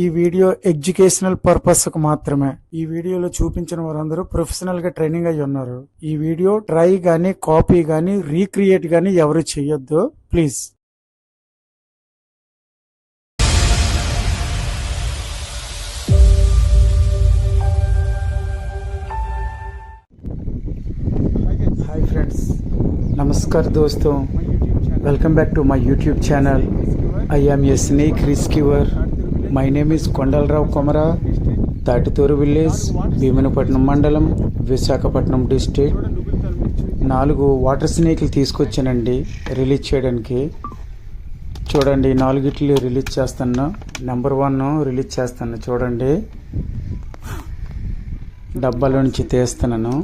ఈ video educational పర్పస్కు మాత్రమే. ఈ వీడియోలో చూపించిన వారందరూ ప్రొఫెషనల్గా ట్రైనింగ్ అయి ఉన్నారు. ఈ వీడియో ట్రై గానీ కాపీ గానీ రీక్రియేట్ గానీ ఎవరు చెయ్యొద్దు ప్లీజ్. హాయ్ ఫ్రెండ్స్ నమస్కార్ దోస్తో welcome back to my YouTube channel I am a snake rescuer my name is Kondalarao Komara Tatituru village Bheemanapatnam మండలం విశాఖపట్నం డిస్ట్రిక్ట్. నాలుగు వాటర్ స్నేక్లు తీసుకొచ్చానండి రిలీజ్ చేయడానికి. చూడండి నాలుగిట్లు రిలీజ్ చేస్తాను నెంబర్ వన్ రిలీజ్ చేస్తాను చూడండి. డబ్బాలో నుంచి తీస్తున్నాను.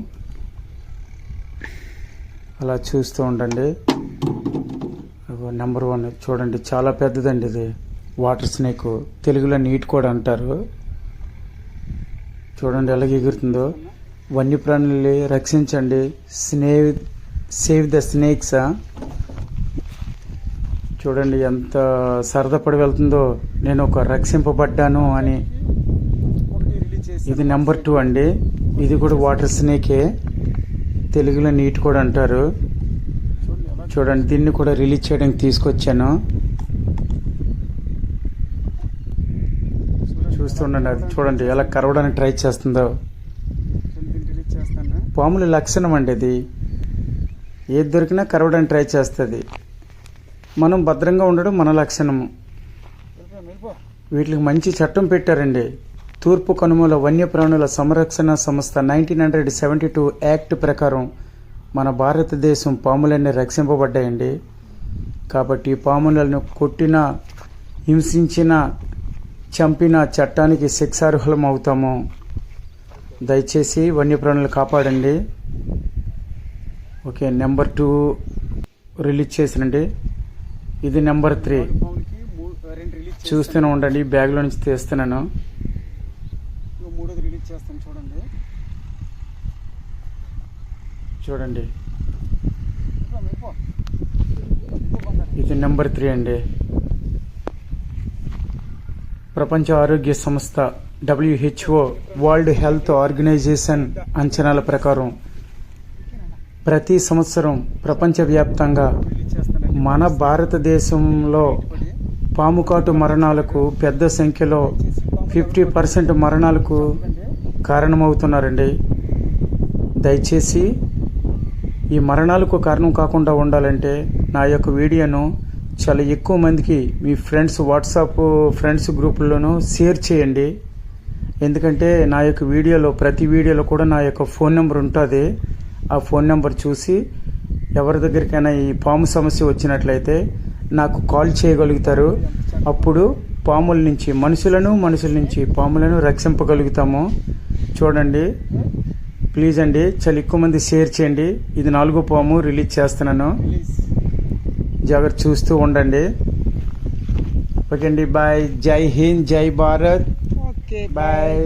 అలా చూస్తూ ఉండండి. నెంబర్ వన్ చూడండి చాలా పెద్దదండి ఇది. Water snake. తెలుగులో నీట్ కూడా అంటారు. చూడండి ఎలా ఎగురుతుందో. వన్యప్రాణుల్ని రక్షించండి. స్నేవ్ సేవ్ ద స్నేక్స్ చూడండి ఎంత సరదపడి వెళ్తుందో. నేను ఒక రక్షింపబడ్డాను అని. ఇది నెంబర్ టూ అండి. ఇది కూడా వాటర్ స్నేకే. తెలుగులో నీట్ కూడా అంటారు. చూడండి దీన్ని కూడా రిలీజ్ చేయడానికి తీసుకొచ్చాను. చూస్తుండండి అది చూడండి ఎలా కరవడానికి ట్రై చేస్తుందో. పాముల లక్షణం అండి ఇది. ఏది దొరికినా కరవడానికి ట్రై చేస్తుంది. మనం భద్రంగా ఉండడం మన లక్షణము వీటికి మంచి చట్టం పెట్టారండి. తూర్పు కనుమల వన్యప్రాణుల సంరక్షణ సంస్థ nineteen hundred seventy two act ప్రకారం మన భారతదేశం పాములన్నీ రక్షింపబడ్డాయండి. కాబట్టి పాములను కొట్టిన హింసించిన చంపిన చట్టానికి శిక్షార్హులం అవుతాము దయచేసి వన్యప్రాణులు కాపాడండి. ఓకే నెంబర్ టూ రిలీజ్ చేసినండి. ఇది నెంబర్ త్రీ. చూస్తూనే ఉండండి బ్యాగ్లో నుంచి తీస్తున్నాను. మూడోది రిలీజ్ చేస్తాను చూడండి చూడండి. ఇది నెంబర్ త్రీ అండి. ప్రపంచ ఆరోగ్య సంస్థ డబ్ల్యూహెచ్ఓ వరల్డ్ హెల్త్ ఆర్గనైజేషన్ అంచనాల ప్రకారం ప్రతి సంవత్సరం ప్రపంచవ్యాప్తంగా మన భారతదేశంలో పాముకాటు మరణాలకు పెద్ద సంఖ్యలో ఫిఫ్టీ పర్సెంట్ మరణాలకు కారణమవుతున్నారండి. దయచేసి ఈ మరణాలకు కారణం కాకుండా ఉండాలంటే నా యొక్క వీడియోను చాలా ఎక్కువ మందికి మీ ఫ్రెండ్స్ వాట్సాప్ ఫ్రెండ్స్ గ్రూపుల్లోనూ షేర్ చేయండి. ఎందుకంటే నా యొక్క వీడియోలో ప్రతి వీడియోలో కూడా నా యొక్క ఫోన్ నెంబర్ ఉంటుంది. ఆ ఫోన్ నెంబర్ చూసి ఎవరి దగ్గరికైనా ఈ పాము సమస్య వచ్చినట్లయితే నాకు కాల్ చేయగలుగుతారు. అప్పుడు పాముల నుంచి మనుషులను మనుషుల నుంచి పాములను రక్షింపగలుగుతాము. చూడండి. ప్లీజ్ అండి చాలా ఎక్కువ మంది షేర్ చేయండి. ఇది నాలుగో పాము రిలీజ్ చేస్తున్నాను. జాగ్రత్త చూస్తూ ఉండండి. ఓకే అండి బాయ్. జై హింద్ జై భారత్. Okay bye.